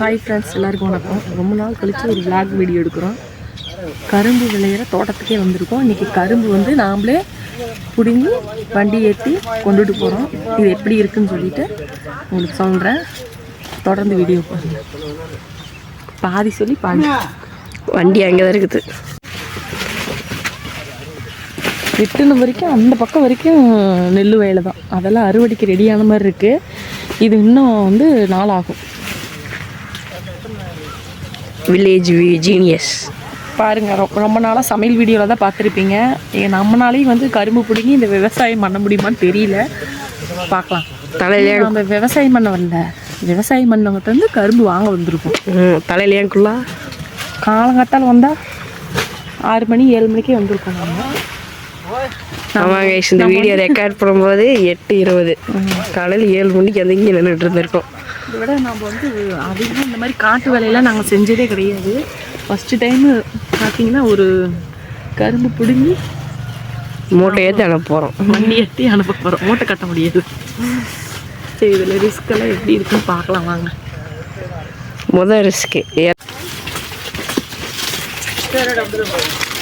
Hi friends எல்லாருக்கும் வணக்கம். ரொம்ப நாள் கழித்து ஒரு vlog வீடியோ எடுக்கிறோம். கரும்பு விளையிற தோட்டத்துக்கே வந்திருக்கோம். இன்றைக்கி கரும்பு வந்து நாமளே பிடுங்கி வண்டி ஏற்றி கொண்டுட்டு போகிறோம் இது எப்படி இருக்குன்னு சொல்லிட்டு உங்களுக்கு சொல்கிறேன் தொடர்ந்து வீடியோ பாருங்கள் பாதி சொல்லி பாதி. வண்டி அங்கே தான் இருக்குது. எட்டுன வரைக்கும் அந்த பக்கம் வரைக்கும் நெல் வயலை தான். அதெல்லாம் அறுவடைக்கு ரெடியான மாதிரி இருக்குது இது இன்னும் வந்து நாளாகும். வில்லேஜ் ஜீனியஸ் பாருங்க ரொ- ரொம்ப நாளாக சமையல் வீடியோவில் தான் பார்த்துருப்பீங்க. நம்மனாலையும் வந்து கரும்பு பிடுங்கி இந்த விவசாயம் பண்ண முடியுமான்னு தெரியல. பார்க்கலாம். தலையிலே நம்ம விவசாயம் பண்ண வரல. விவசாயம் பண்ணவங்கிட்ட வந்து கரும்பு வாங்க வந்திருக்கோம். ம் தலையிலேங்குள்ளா காலங்காத்தால் வந்தால் ஆறு மணி ஏழு மணிக்கே வந்திருக்கோம் ஆமாங்க இந்த வீடியோ ரெக்கார்ட் பண்ணும்போது எட்டு இருபது. காலையில் ஏழு மணிக்கு வந்து இங்கே நின்றுட்டு இருந்திருக்கோம். இதை விட நம்ம வந்து அதிகமாக இந்த மாதிரி காட்டு வேலையெல்லாம் நாங்கள் செஞ்சதே கிடையாது. ஃபஸ்ட்டு டைமு பார்த்தீங்கன்னா ஒரு கரும்பு பிடுங்கி மூட்டை ஏற்றி அனுப்ப போகிறோம் வண்டி ஏற்றி அனுப்ப போகிறோம் மூட்டை கட்ட முடியாது சரி இதில் ரிஸ்க் எல்லாம் எப்படி இருக்குன்னு பார்க்கலாம் வாங்க. முதல் ரிஸ்க்கு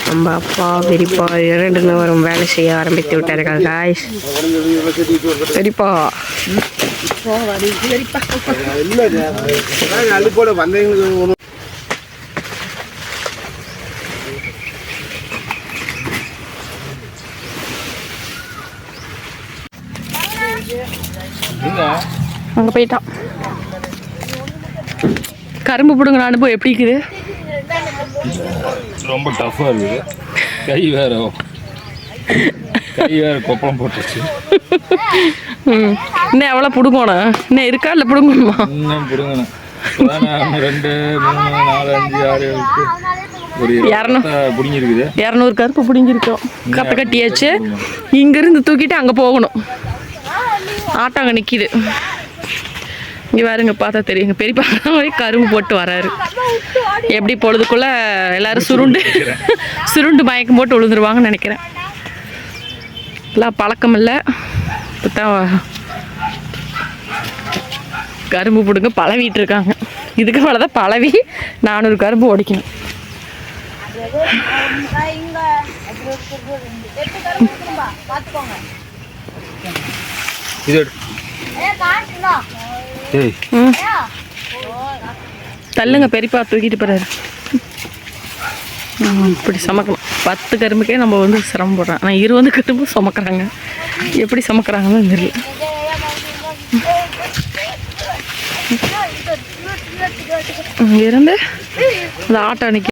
நம்ம அப்பா பெரியப்பா இரண்டு நபரும் வேலை செய்ய ஆரம்பித்து விட்டார்கள் காய்ஸ் பெரியப்பா. அள்ளிப்போட அங்கே போயிட்டான். கரும்பு பிடுங்கிற அனுபவம் எப்படி இருக்குது? ரொம்ப டஃப்பாக இருக்குது. கை வேற கை வேற கொப்பளம் போட்டுருச்சு. ம். இன்னும் எவ்வளோ பிடுங்கணும்? இன்னும் இருக்கா இல்லை பிடுங்கணுமா? இன்னும் பிடுங்கணும். ரெண்டு மூணு நாலு அஞ்சு ஆறு எட்டு, இரநூறு. கருப்பு பிடுங்கிருக்கோம் கப்பை கட்டியாச்சு. இங்கேருந்து தூக்கிட்டு அங்கே போகணும். ஆட்டோ அங்கே நிற்கிது இங்கே பாருங்க பார்த்தா தெரியுங்க பெரியப்பா கரும்பு போட்டு வராரு. எப்படி பொழுதுக்குள்ள எல்லாரும் சுருண்டு சுருண்டு மயக்கம் போட்டு விழுந்துருவாங்கன்னு நினைக்கிறேன். எல்லாம் பழக்கம் இல்லை. இப்போ தான் கரும்பு பிடுங்க பழவிட்டு இருக்காங்க. இதுக்கு மேலே தான் பழவி நானூறு கரும்பு உடைக்கணும் இது எடு. ஏய் ம். தள்ளுங்க பெரியப்பா தூக்கிட்டு போறாரு. இப்படி சமைக்கணும். பத்து கரும்புக்கே நம்ம வந்து சிரமப்படுறோம். ஆனால் இருபது கரும்பு சுமக்கிறாங்க. எப்படி சமைக்கிறாங்கன்னு தெரியல. இங்க இருந்து அந்த ஆட்டோ நிற்க